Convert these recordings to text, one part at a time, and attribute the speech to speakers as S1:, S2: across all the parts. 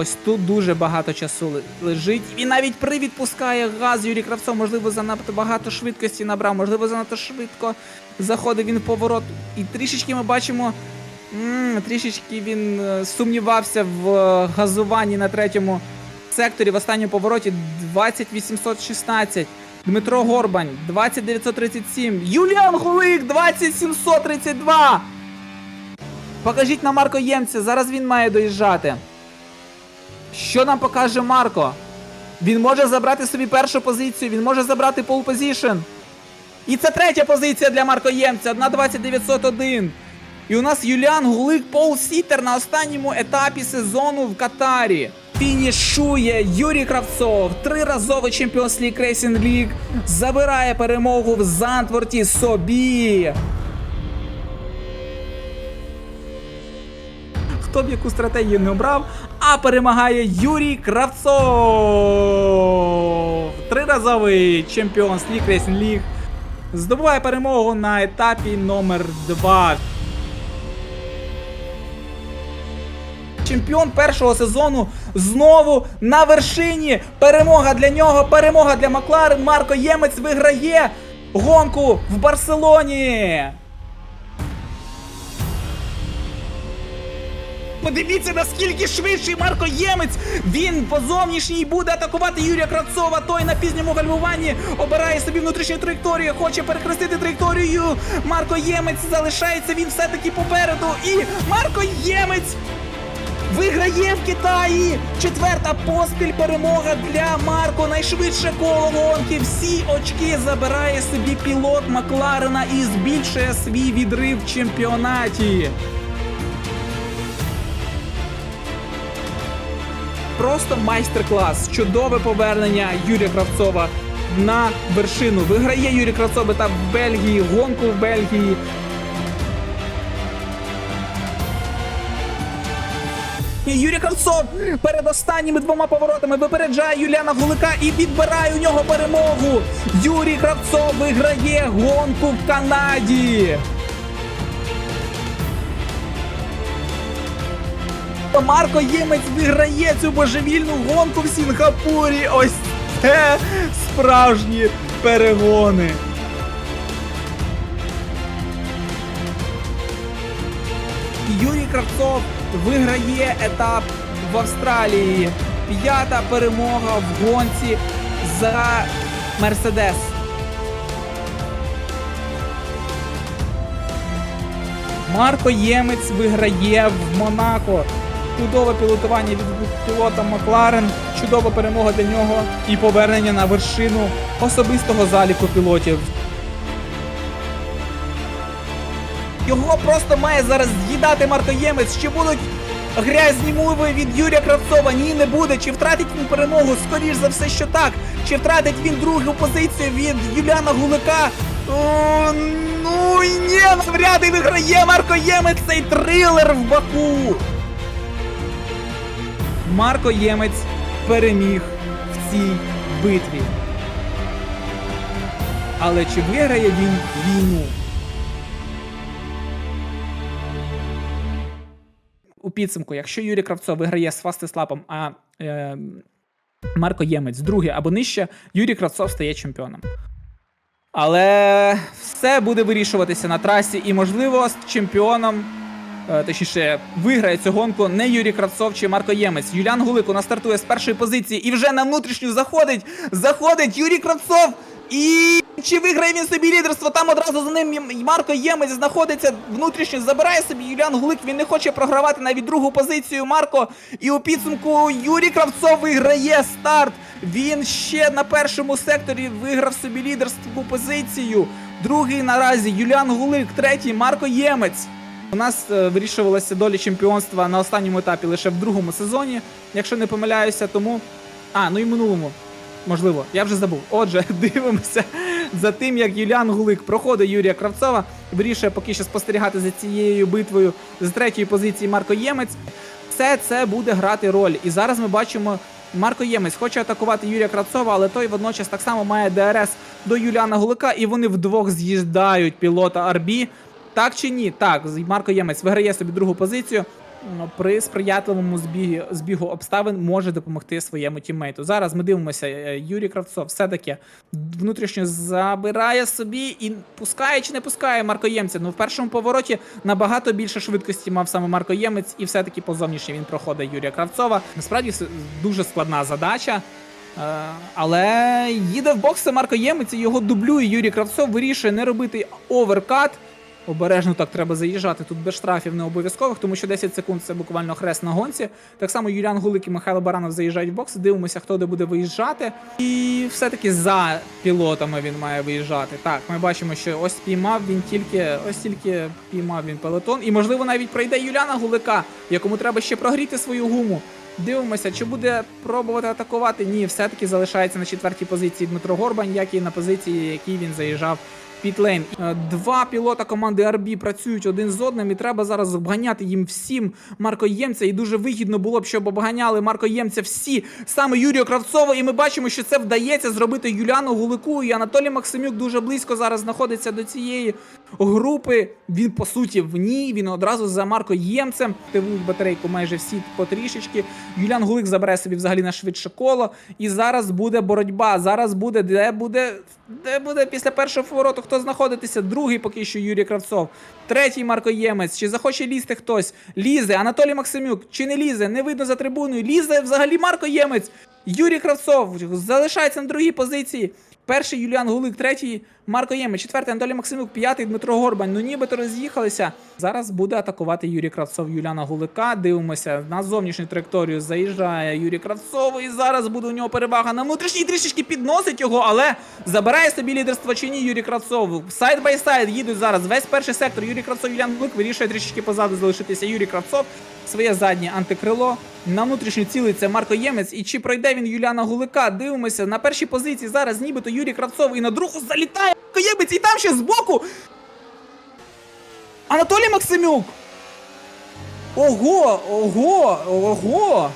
S1: Ось тут дуже багато часу лежить. Він навіть привідпускає газ. Юрій Кравцов, можливо, занадто багато швидкості набрав, можливо, занадто швидко заходив він в поворот. І трішечки ми бачимо. м, трішечки він е, сумнівався в е, газуванні на третьому секторі в останньому повороті 20816. Дмитро Горбань 20937. Юліан Гулик 20732. Покажіть на Марко Ємця, зараз він має доїжджати. Що нам покаже Марко? Він може забрати собі першу позицію, він може забрати пол позішн. І це третя позиція для Марко Ємця, 1.20901. І у нас Юліан Гулик Пол Сітер на останньому етапі сезону в Катарі. Фінішує Юрій Кравцов, триразовий чемпіон Слік Рейсінг Ліг, забирає перемогу в Зантворті собі. Хто б яку стратегію не обрав, а перемагає Юрій Кравцов. Триразовий чемпіон Слік Рейсінг Ліг. Здобуває перемогу на етапі номер 2. Чемпіон першого сезону знову на вершині. Перемога для нього, перемога для Макларен. Марко Ємець виграє гонку в Барселоні. Подивіться, наскільки швидший Марко Ємець. Він по зовнішній буде атакувати Юрія Кравцова. Той на пізньому гальмуванні обирає собі внутрішню траєкторію, хоче перехрестити траєкторію. Марко Ємець залишається він все-таки попереду. І Марко Ємець виграє в Китаї. Четверта поспіль перемога для Марко. Найшвидше коло гонки. Всі очки забирає собі пілот Макларена і збільшує свій відрив в чемпіонаті. Просто майстер-клас. Чудове повернення Юрія Кравцова на вершину. Виграє Юрій Кравцов етап в Бельгії, гонку в Бельгії. Юрій Кравцов перед останніми двома поворотами випереджає Юліана Гулика і відбирає у нього перемогу. Юрій Кравцов виграє гонку в Канаді. Марко Ємець виграє цю божевільну гонку в Сінгапурі. Ось це справжні перегони. Юрій Кравцов виграє етап в Австралії. П'ята перемога в гонці за Мерседес. Марко Ємець виграє в Монако. Чудове пілотування від пілота Макларен, чудова перемога для нього і повернення на вершину особистого заліку пілотів. Його просто має зараз з'їдати Марко Ємець. Чи будуть грязні мови від Юрія Кравцова? Ні, не буде. Чи втратить він перемогу? Скоріш за все, що так. Чи втратить він другу позицію від Юліана Гулика? О, ну і ні, навряд і виграє Марко Ємець цей трилер в Баку. Марко Ємець переміг в цій битві. Але чи виграє він війну? У підсумку, якщо Юрій Кравцов виграє з фастеслапом, а е, Марко Ємець другий або нижче, Юрій Кравцов стає чемпіоном. Але все буде вирішуватися на трасі, і, можливо, з чемпіоном, точніше, виграє цю гонку не Юрій Кравцов чи Марко Ємець. Юліан Гулик у нас стартує з першої позиції і вже на внутрішню заходить. Заходить Юрій Кравцов. І чи виграє він собі лідерство? Там одразу за ним Марко Ємець знаходиться внутрішньо, забирає собі Юліан Гулик. Він не хоче програвати навіть другу позицію Марко. І у підсумку Юрій Кравцов виграє старт. Він ще на першому секторі виграв собі лідерську позицію. Другий наразі Юліан Гулик, третій Марко Ємець. У нас е, вирішувалася доля чемпіонства на останньому етапі лише в другому сезоні, якщо не помиляюся, тому. А, ну і минулому. Можливо, я вже забув. Отже, дивимося за тим, як Юліан Гулик проходить Юрія Кравцова. Вирішує поки що спостерігати за цією битвою з третьої позиції Марко Ємець. Все це буде грати роль. І зараз ми бачимо, Марко Ємець хоче атакувати Юрія Кравцова, але той водночас так само має ДРС до Юліана Гулика, і вони вдвох з'їжджають пілота Арбі. Так чи ні? Так, Марко Ємець виграє собі другу позицію. при сприятливому збігі, збігу обставин може допомогти своєму тіммейту. Зараз ми дивимося, е, Юрій Кравцов все-таки внутрішньо забирає собі і пускає чи не пускає Маркоємця. Ну в першому повороті набагато більше швидкості мав саме Маркоємець, і все-таки позовнішній він проходить Юрія Кравцова. Насправді дуже складна задача. Е, Але їде в бокси Марко Ємець, і його дублює Юрій Кравцов, вирішує не робити оверкат. Обережно так треба заїжджати тут без штрафів не обов'язкових, тому що 10 секунд це буквально хрест на гонці. Так само Юліан Гулик і Михайло Баранов заїжджають в бокси, дивимося, хто де буде виїжджати. І все-таки за пілотами він має виїжджати. Так, ми бачимо, що ось піймав він тільки, ось тільки піймав він пелотон. І можливо навіть пройде Юліана Гулика, якому треба ще прогріти свою гуму. Дивимося, чи буде пробувати атакувати. Ні, все-таки залишається на четвертій позиції Дмитро Горбань, як і на позиції, якій він заїжджав пітлейн. Два пілота команди RB працюють один з одним, і треба зараз обганяти їм всім Марко Ємця. І дуже вигідно було б, щоб обганяли Марко Ємця всі саме Юрію Кравцова. І ми бачимо, що це вдається зробити Юліану Гулику. І Анатолій Максимюк дуже близько зараз знаходиться до цієї групи. Він по суті в ній. Він одразу за Марко Ємцем. Активують батарейку майже всі потрішечки. Юліан Гулик забере собі взагалі на швидше коло. І зараз буде боротьба. Зараз буде, де буде, де буде після першого повороту хто знаходитися. Другий поки що Юрій Кравцов. Третій Марко Ємець. Чи захоче лізти хтось? Лізе. Анатолій Максимюк. Чи не лізе? Не видно за трибуною. Лізе взагалі Марко Ємець. Юрій Кравцов залишається на другій позиції. Перший Юліан Гулик, третій Марко Ємець, четвертий Анатолій Максимюк, п'ятий Дмитро Горбань. Ну нібито роз'їхалися. Зараз буде атакувати Юрій Кравцов Юліана Гулика. Дивимося на зовнішню траєкторію. Заїжджає Юрій Кравцов. І зараз буде у нього перевага на внутрішній трішечки підносить його, але забирає собі лідерство чи ні Юрій Кравцов. Сайд бай сайд їдуть зараз. Весь перший сектор. Юрій Кравцов, Юліан Гулик вирішує трішечки позаду залишитися Юрій Кравцов. Своє заднє антикрило. На внутрішню цілиться Марко Ємець. І чи пройде він Юліана Гулика? Дивимося на першій позиції. Зараз нібито Юрій Кравцов і на другу залітає Марко Ємець. І там ще збоку. Анатолій Максимюк. Ого, ого, ого.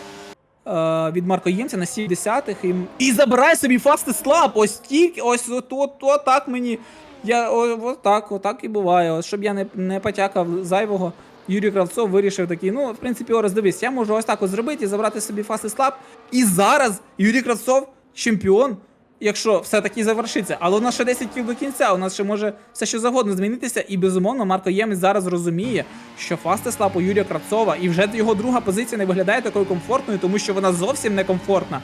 S1: Е, від Марко Ємця на 70-х і, і забирає собі фасти слаб. Ось тільки, ось от, от, от так мені. Я о, от так, отак і буває. От, щоб я не, не потякав зайвого. Юрій Кравцов вирішив такий, ну, в принципі, Орес, дивись, я можу ось так от зробити і забрати собі фасти слаб. І зараз Юрій Кравцов чемпіон, якщо все-таки завершиться. Але у нас ще 10 кіл до кінця, у нас ще може все що завгодно змінитися. І безумовно, Марко Ємець зараз розуміє, що фасти слаб у Юрія Кравцова, і вже його друга позиція не виглядає такою комфортною, тому що вона зовсім не комфортна.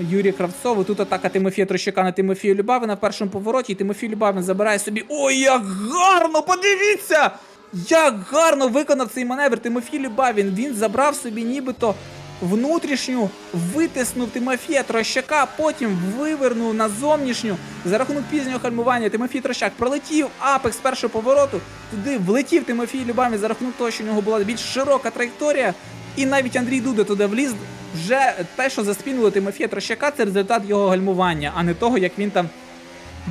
S1: Юрій Кравцов, тут атака Тимофія Трощака на Тимофія Любавина в першому повороті. І Тимофій Любавин забирає собі. Ой, як гарно! Подивіться! Як гарно виконав цей маневр Тимофій Любавін. Він забрав собі нібито внутрішню, витиснув Тимофія Трощака, потім вивернув на зовнішню. За рахунок пізнього хальмування Тимофій Трощак пролетів апекс першого повороту. Туди влетів Тимофій Любавін за рахунок того, що у нього була більш широка траєкторія. І навіть Андрій Дуда туди вліз. Вже те, що заспінило Тимофія Трощака, це результат його гальмування, а не того, як він там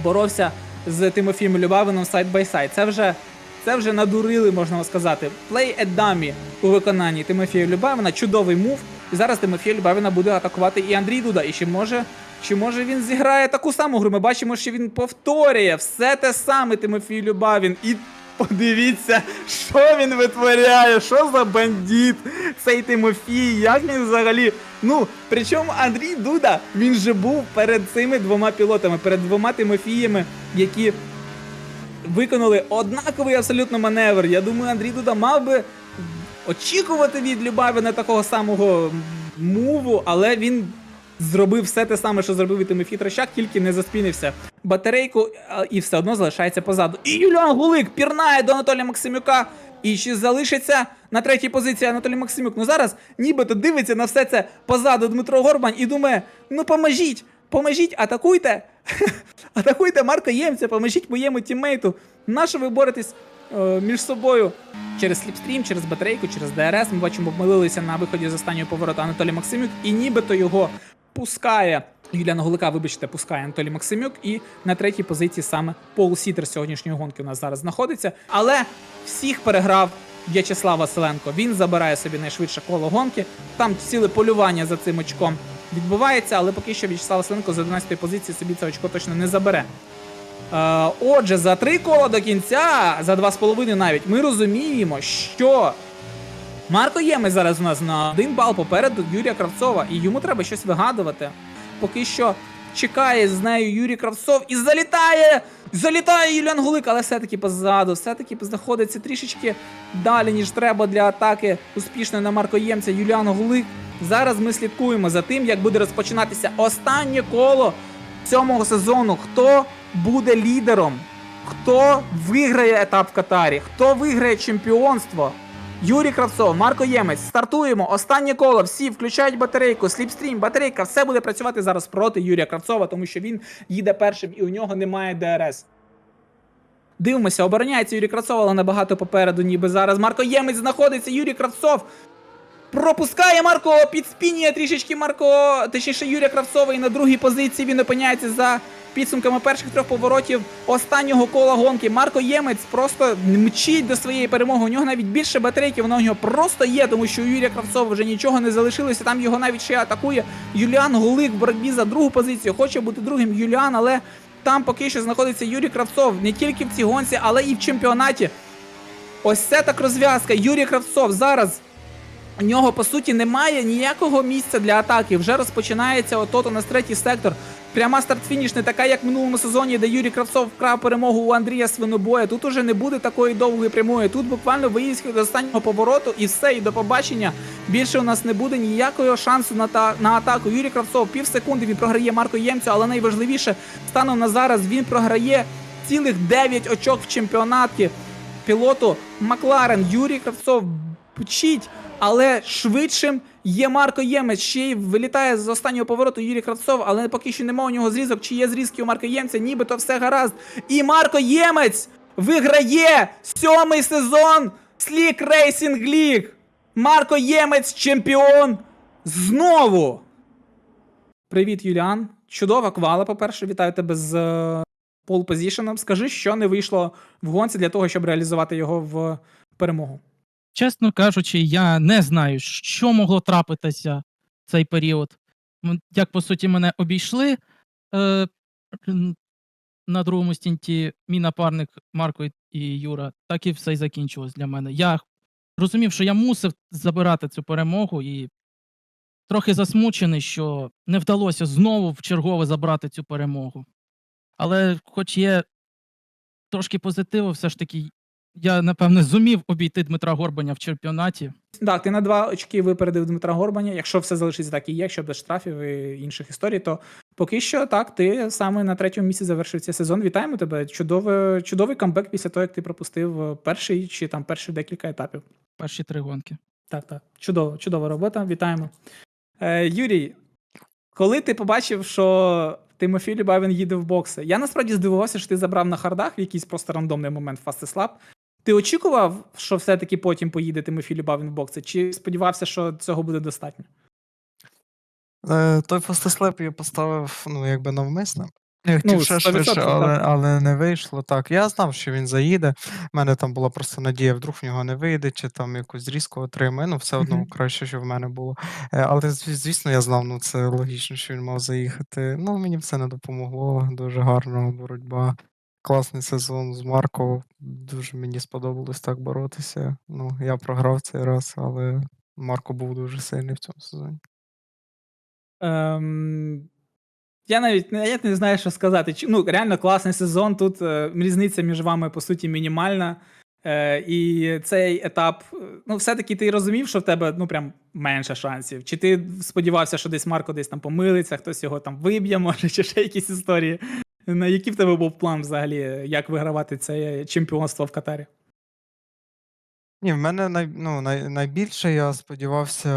S1: боровся з Тимофієм Любавином сайд бай сайд. Це вже це вже надурили, можна сказати. At dummy у виконанні Тимофія Любавина. Чудовий мув. І зараз Тимофія Любавина буде атакувати і Андрій Дуда. І чи може, чи може він зіграє таку саму гру? Ми бачимо, що він повторює все те саме Тимофій Любавін. І подивіться, що він витворяє, що за бандит цей Тимофій, як він взагалі. Ну, причому Андрій Дуда, він же був перед цими двома пілотами, перед двома Тимофіями, які виконали однаковий абсолютно маневр. Я думаю, Андрій Дуда мав би очікувати від Любавина такого самого муву, але він зробив все те саме, що зробив і Тимофій Трощак, тільки не заспінився батарейку і все одно залишається позаду. І Юліан Гулик пірнає до Анатолія Максимюка. І ще залишиться на третій позиції Анатолій Максимюк. Ну зараз нібито дивиться на все це позаду Дмитро Горбань і думає: ну поможіть, поможіть, атакуйте. Атакуйте Марка Ємця, поможіть моєму тіммейту. Нащо ви боретесь е, між собою через сліпстрім, через батарейку, через ДРС. Ми бачимо, обмилилися на виході з останнього повороту Анатолій Максимюк, і нібито його пускає. Юліана Гулика, вибачте, пускає Анатолій Максимюк, і на третій позиції саме Пол Сітер сьогоднішньої гонки у нас зараз знаходиться. Але всіх переграв В'ячеслав Василенко. Він забирає собі найшвидше коло гонки. Там ціле полювання за цим очком відбувається, але поки що В'ячеслав Василенко з 11-ї позиції собі це очко точно не забере. Е, отже, за три кола до кінця, за два з половиною навіть, ми розуміємо, що Марко Ємець зараз у нас на один бал попереду Юрія Кравцова, і йому треба щось вигадувати. Поки що чекає з нею Юрій Кравцов і залітає! Залітає Юліан Гулик, але все-таки позаду, все-таки знаходиться трішечки далі, ніж треба для атаки успішної на маркоємця. Юліан Гулик. Зараз ми слідкуємо за тим, як буде розпочинатися останнє коло цього сезону. Хто буде лідером? Хто виграє етап в Катарі? Хто виграє чемпіонство? Юрій Кравцов, Марко Ємець, стартуємо. Останнє коло. Всі включають батарейку, сліпстрім, батарейка. Все буде працювати зараз проти Юрія Кравцова, тому що він їде першим і у нього немає ДРС. Дивимося, обороняється Юрій Кравцов, але набагато попереду, ніби зараз. Марко Ємець знаходиться. Юрій Кравцов пропускає Марко, підспінює трішечки Марко, точніше Юрія Кравцова, і на другій позиції він опиняється за підсумками перших трьох поворотів останнього кола гонки. Марко Ємець просто мчить до своєї перемоги. У нього навіть більше батарейки, воно у нього просто є, тому що у Юрія Кравцова вже нічого не залишилося. Там його навіть ще атакує Юліан Гулик в боротьбі за другу позицію. Хоче бути другим Юліан, але там поки що знаходиться Юрій Кравцов не тільки в цій гонці, але і в чемпіонаті. Ось це так розв'язка. Юрій Кравцов зараз у нього по суті немає ніякого місця для атаки. Вже розпочинається отот у нас третій сектор. Пряма старт-фініш не така, як в минулому сезоні, де Юрій Кравцов вкрав перемогу у Андрія Свинобоя. Тут уже не буде такої довгої прямої. Тут буквально виїзд до останнього повороту і все, і до побачення. Більше у нас не буде ніякого шансу на, та, на атаку. Юрій Кравцов пів секунди він програє Марко Ємцю, але найважливіше станом на зараз він програє цілих 9 очок в чемпіонаті пілоту Макларен. Юрій Кравцов пчить, але швидшим є Марко Ємець. Ще й вилітає з останнього повороту Юрій Кравцов, але поки що немає у нього зрізок. Чи є зрізки у Марка Ємця? Нібито все гаразд. І Марко Ємець виграє сьомий сезон Слік Рейсінг Ліг. Марко Ємець чемпіон знову. Привіт, Юліан. Чудова квала, по-перше, вітаю тебе з е, пол позішеном. Скажи, що не вийшло в гонці для того, щоб реалізувати його в перемогу.
S2: Чесно кажучи, я не знаю, що могло трапитися в цей період. Як по суті мене обійшли е, на другому стінті мій напарник Марко і Юра, так і все й закінчилось для мене. Я розумів, що я мусив забирати цю перемогу і трохи засмучений, що не вдалося знову в чергове забрати цю перемогу. Але, хоч є трошки позитиву, все ж таки, я напевне зумів обійти Дмитра Горбаня в чемпіонаті.
S1: Так, ти на два очки випередив Дмитра Горбаня. Якщо все залишиться так і є, якщо без штрафів і інших історій, то поки що так, ти саме на третьому місці завершив цей сезон. Вітаємо тебе. Чудове, чудовий камбек після того, як ти пропустив перший чи там перші декілька етапів.
S2: Перші три гонки.
S1: Так, так. Чудово, чудова робота. Вітаємо. Е, Юрій, коли ти побачив, що Тимофій Любавін їде в бокси, я насправді здивувався, що ти забрав на хардах в якийсь просто рандомний момент фастеслап. Ти очікував, що все-таки потім поїде Тимофій Любавін в бокси, чи сподівався, що цього буде достатньо?
S3: Е, той фастеслеп я поставив, ну, якби навмисно. Я
S1: Ну,
S3: ще швидше, але, але не вийшло. Так, я знав, що він заїде. У мене там була просто надія, вдруг в нього не вийде, чи там якусь зрізку отримає. Ну, все одно краще, що в мене було. Е, Але звісно, я знав, ну це логічно, що він мав заїхати. Ну, мені все не допомогло. Дуже гарна боротьба. Класний сезон з Марко. Дуже мені сподобалось так боротися. Ну, я програв цей раз, але Марко був дуже сильний в цьому сезоні.
S1: Ем, я навіть я не знаю, що сказати. Ну, реально класний сезон. Тут е, різниця між вами, по суті, мінімальна. Е, і цей етап, е, ну, все-таки ти розумів, що в тебе ну, прям менше шансів. Чи ти сподівався, що десь Марко десь там помилиться, хтось його там виб'є, може, чи ще якісь історії. На який в тебе був план взагалі, як вигравати це чемпіонство в Катарі?
S3: Ні, в мене най, ну, най, найбільше я сподівався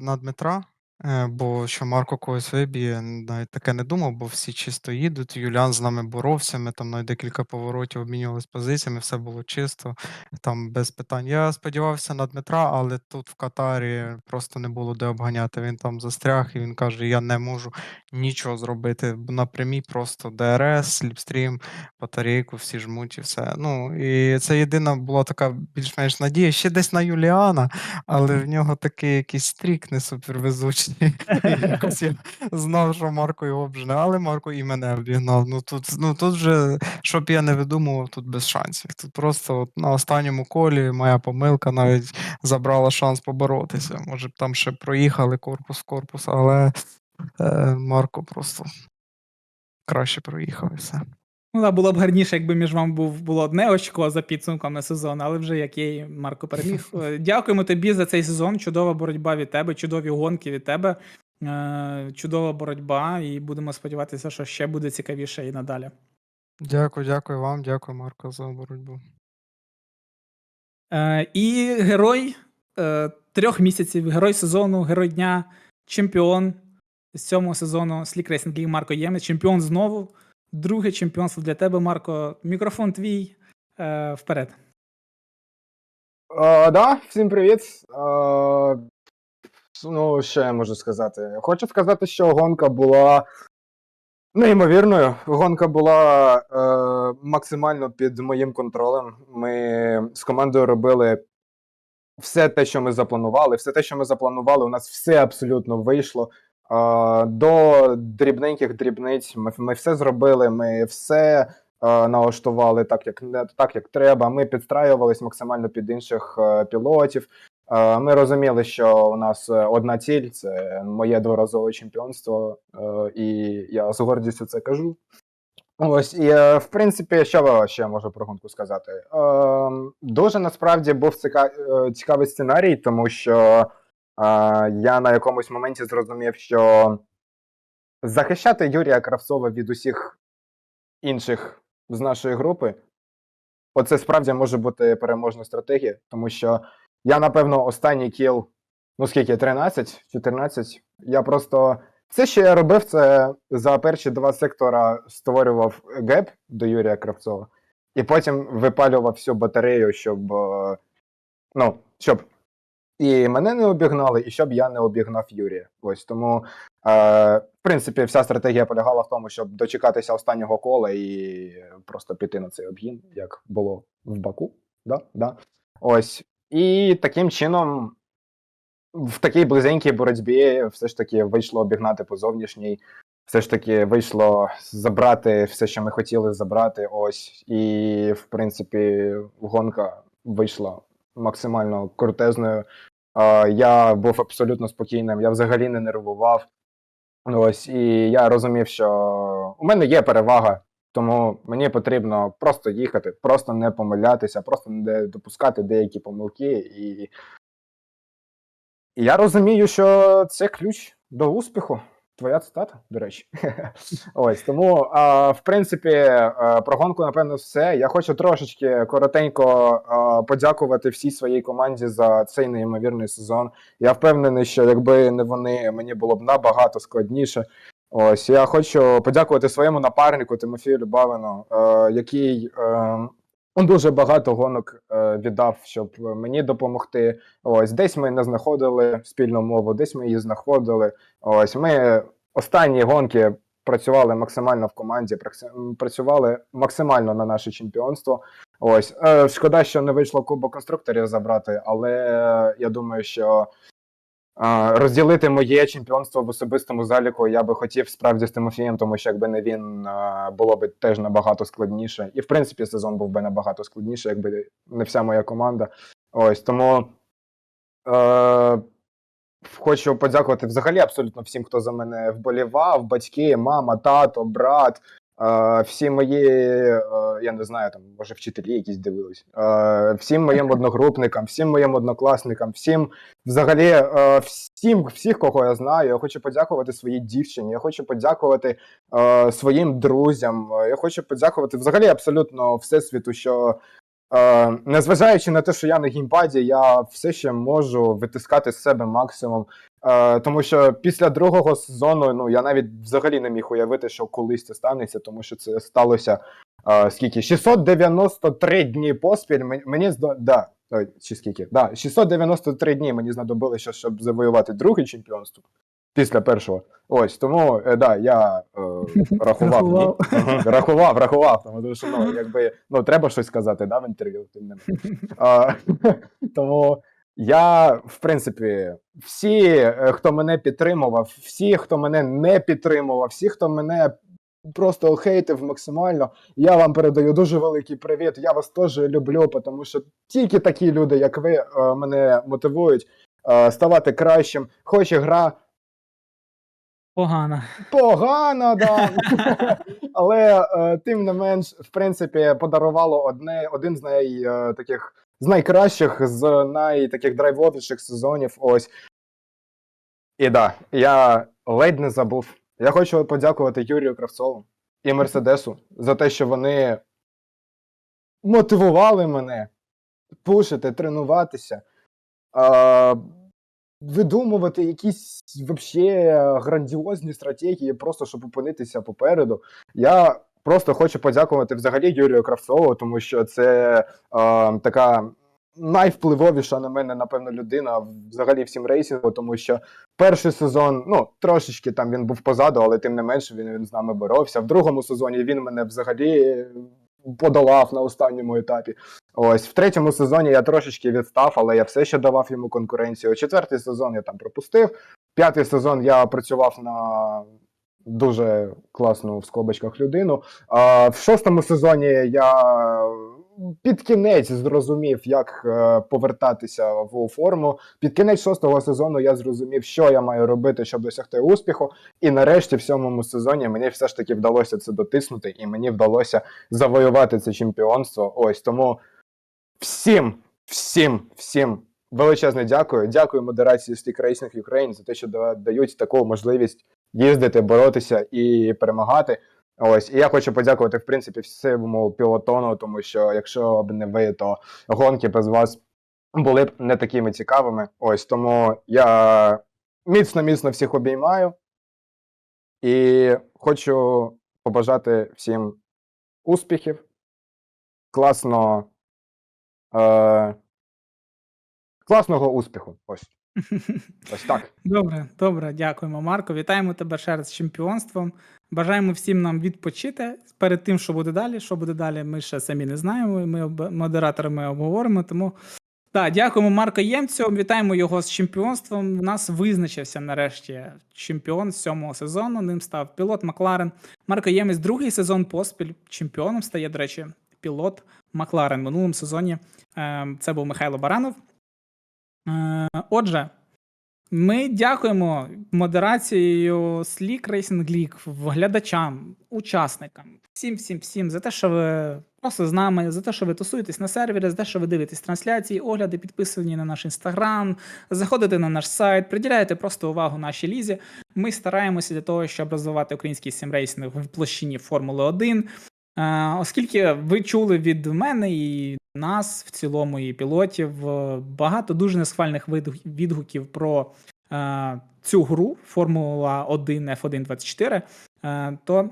S3: на Дмитра, е, бо що Марко когось виб'є, навіть таке не думав, бо всі чисто їдуть. Юліан з нами боровся, ми там навіть декілька поворотів обмінювалися позиціями, все було чисто, там без питань. Я сподівався на Дмитра, але тут в Катарі просто не було де обганяти. Він там застряг і він каже: Я не можу нічого зробити. бо На прямій просто ДРС, сліпстрім, батарейку, всі жмуть і все. Ну, і це єдина була така більш-менш надія. Ще десь на Юліана, але в нього такий якийсь стрік не супервезучий нарешті. Якось я знав, що Марко його обжене, але Марко і мене обігнав. Ну тут, ну тут вже, щоб я не видумував, тут без шансів. Тут просто от на останньому колі моя помилка навіть забрала шанс поборотися. Може б там ще проїхали корпус в корпус, але е, Марко просто краще проїхав і все.
S1: Ну, да, було б гарніше, якби між вами був, було одне очко за підсумками сезону, але вже як є, Марко переміг. Е, Дякуємо тобі за цей сезон. Чудова боротьба від тебе, чудові гонки від тебе. Е, Чудова боротьба, і будемо сподіватися, що ще буде цікавіше і надалі.
S3: Дякую, дякую вам, дякую, Марко, за боротьбу.
S1: Е, І герой трьох місяців, герой сезону, герой дня, чемпіон з цього сезону Sleek Racing League Марко Ємець. Чемпіон знову. Друге чемпіонство для тебе, Марко. Мікрофон твій. Е, Вперед.
S4: А, да, всім привіт. А, ну, що я можу сказати? Хочу сказати, що гонка була неймовірною. Гонка була е, максимально під моїм контролем. Ми з командою робили все те, що ми запланували. Все те, що ми запланували, у нас все абсолютно вийшло. До дрібненьких дрібниць ми, ми все зробили, ми все налаштували так, як так, як треба. Ми підстраювались максимально під інших е, пілотів. Ми розуміли, що у нас е, одна ціль це моє дворазове чемпіонство, е, і я з гордістю це кажу. Ось, і в принципі, що ще можу про гонку сказати? Е, Дуже насправді був цікавий сценарій, тому що я на якомусь моменті зрозумів, що захищати Юрія Кравцова від усіх інших з нашої групи, оце справді може бути переможна стратегія, тому що я, напевно, останній кіл, ну скільки, 13, 14. Я просто. Все, що я робив, це за перші два сектора створював геп до Юрія Кравцова, і потім випалював всю батарею, щоб. е, Ну, щоб і мене не обігнали, і щоб я не обігнав Юрія. Ось тому, е, в принципі, вся стратегія полягала в тому, щоб дочекатися останнього кола і просто піти на цей обгін, як було в Баку. Да? Да. Ось. І таким чином, в такій близенькій боротьбі, все ж таки вийшло обігнати по зовнішній. Все ж таки вийшло забрати все, що ми хотіли забрати. Ось. І, в принципі, гонка вийшла максимально крутезною. Я був абсолютно спокійним, я взагалі не нервував. Ось, і я розумів, що у мене є перевага, тому мені потрібно просто їхати, просто не помилятися, просто не допускати деякі помилки. І, і я розумію, що це ключ до успіху. Твоя цитата, до речі. Ось тому, а, в принципі, а, про гонку, напевно, все. Я хочу трошечки коротенько а, подякувати всій своїй команді за цей неймовірний сезон. Я впевнений, що якби не вони, мені було б набагато складніше. Ось я хочу подякувати своєму напарнику Тимофію Любавину, е, який е, он дуже багато гонок е, віддав, щоб мені допомогти. Ось десь ми не знаходили спільну мову, десь ми її знаходили. Ось ми останні гонки працювали максимально в команді, працювали максимально на наше чемпіонство. Ось е, шкода, що не вийшло кубок конструкторів забрати, але е, я думаю, що. Розділити моє чемпіонство в особистому заліку я би хотів справді з Тимофієм, тому що якби не він, було б теж набагато складніше. І в принципі сезон був би набагато складніше, якби не вся моя команда. Ось тому е, хочу подякувати взагалі абсолютно всім, хто за мене вболівав: батьки, мама, тато, брат. Всі мої, е, я не знаю, там, може, вчителі якісь дивились, всім моїм одногрупникам, всім моїм однокласникам, всім взагалі е, всім, всіх, кого я знаю, я хочу подякувати своїй дівчині, я хочу подякувати е, своїм друзям, я хочу подякувати взагалі абсолютно всесвіту, що незважаючи на те, що я на геймпаді, я все ще можу витискати з себе максимум. Е, тому що після другого сезону ну я навіть взагалі не міг уявити, що колись це станеться, тому що це сталося е, скільки? 693 дні поспіль. Мені, мені здо... да, ой, чи скільки? Да, 693 дні мені знадобилося, щоб завоювати друге чемпіонство після першого. Ось тому е, да, я е, рахував.
S1: Рахував.
S4: Ага, рахував, рахував. Тому що ну, якби ну треба щось сказати, да, в інтерв'ю. Тим не тому Я, в принципі, всі, е, хто мене підтримував, всі, хто мене не підтримував, всі, хто мене просто хейтив максимально, я вам передаю дуже великий привіт. Я вас теж люблю, тому що тільки такі люди, як ви, е, мене мотивують е, ставати кращим. Хоч і гра
S1: Погано.
S4: погана, да. але тим не менш, в принципі, подарувало одне, один з най, таких з найкращих, з найтаких драйвовіших сезонів. Ось. І да, я ледь не забув. Я хочу подякувати Юрію Кравцову і Мерседесу за те, що вони мотивували мене пушити, тренуватися. Е, видумувати якісь вообще грандіозні стратегії, просто щоб опинитися попереду. Я просто хочу подякувати взагалі Юрію Кравцову, тому що це е, така найвпливовіша на мене, напевно, людина взагалі всім рейсингу, тому що перший сезон, ну трошечки там він був позаду, але тим не менше він, він з нами боровся. В другому сезоні він мене взагалі подолав на останньому етапі. Ось в третьому сезоні я трошечки відстав, але я все ще давав йому конкуренцію. Четвертий сезон я там пропустив. П'ятий сезон я працював на дуже класну в скобочках людину. А в шостому сезоні я під кінець зрозумів, як е, повертатися в форму. Під кінець шостого сезону я зрозумів, що я маю робити, щоб досягти успіху. І нарешті в сьомому сезоні мені все ж таки вдалося це дотиснути, і мені вдалося завоювати це чемпіонство. Ось тому всім, всім, всім величезне дякую. Дякую модерації Stick Racing Ukraine за те, що да- дають таку можливість їздити, боротися і перемагати. Ось, і я хочу подякувати, в принципі, всьому пілотону, тому що якщо б не ви, то гонки без вас були б не такими цікавими. Ось тому я міцно, міцно всіх обіймаю і хочу побажати всім успіхів, класно, е, класного успіху. Ось, ось так.
S1: Добре, добре, дякуємо, Марко. Вітаємо тебе ще раз з чемпіонством. Бажаємо всім нам відпочити перед тим, що буде далі. Що буде далі, ми ще самі не знаємо. Ми модераторами обговоримо. Тому так, дякуємо Марко Ємцю. Вітаємо його з чемпіонством. У нас визначився нарешті чемпіон сьомого сезону. Ним став пілот Макларен. Марко Ємець другий сезон поспіль чемпіоном стає, до речі, пілот Макларен. В минулому сезоні е, це був Михайло Баранов. Е, Отже, ми дякуємо модерацією Sleek Racing League, глядачам, учасникам, всім, всім, всім за те, що ви просто з нами, за те, що ви тусуєтесь на сервері, за те, що ви дивитесь трансляції, огляди, підписані на наш інстаграм, заходите на наш сайт, приділяєте просто увагу нашій лізі. Ми стараємося для того, щоб розвивати український сімрейсинг в площині Формули 1. Е, Оскільки ви чули від мене і нас в цілому, і пілотів е, багато дуже несхвальних відгуків про е, цю гру Формула 1 F1 24, е, то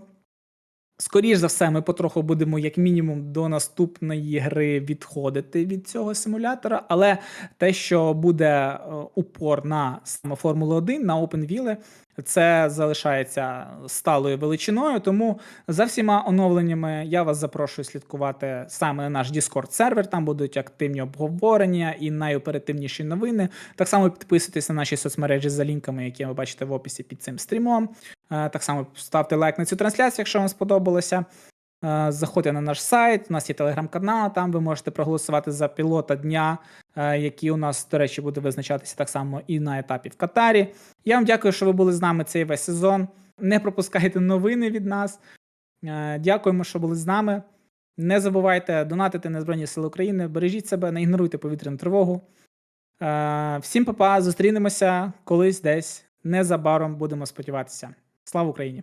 S1: скоріш за все, ми потроху будемо, як мінімум, до наступної гри відходити від цього симулятора. Але те, що буде е, упор на саме Формулу 1, на OpenWheel, це залишається сталою величиною. Тому за всіма оновленнями я вас запрошую слідкувати саме на наш Discord сервер. Там будуть активні обговорення і найоперативніші новини. Так само підписуйтесь на наші соцмережі за лінками, які ви бачите в описі під цим стрімом. Е, Так само ставте лайк на цю трансляцію, якщо вам сподобалося. Е, Заходьте на наш сайт, у нас є телеграм-канал, там ви можете проголосувати за пілота дня, е, який у нас, до речі, буде визначатися так само і на етапі в Катарі. Я вам дякую, що ви були з нами цей весь сезон. Не пропускайте новини від нас. Дякуємо, що були з нами. Не забувайте донатити на Збройні Сили України. Бережіть себе, не ігноруйте повітряну тривогу. Всім па-па, зустрінемося колись десь. Незабаром будемо сподіватися. Слава Україні!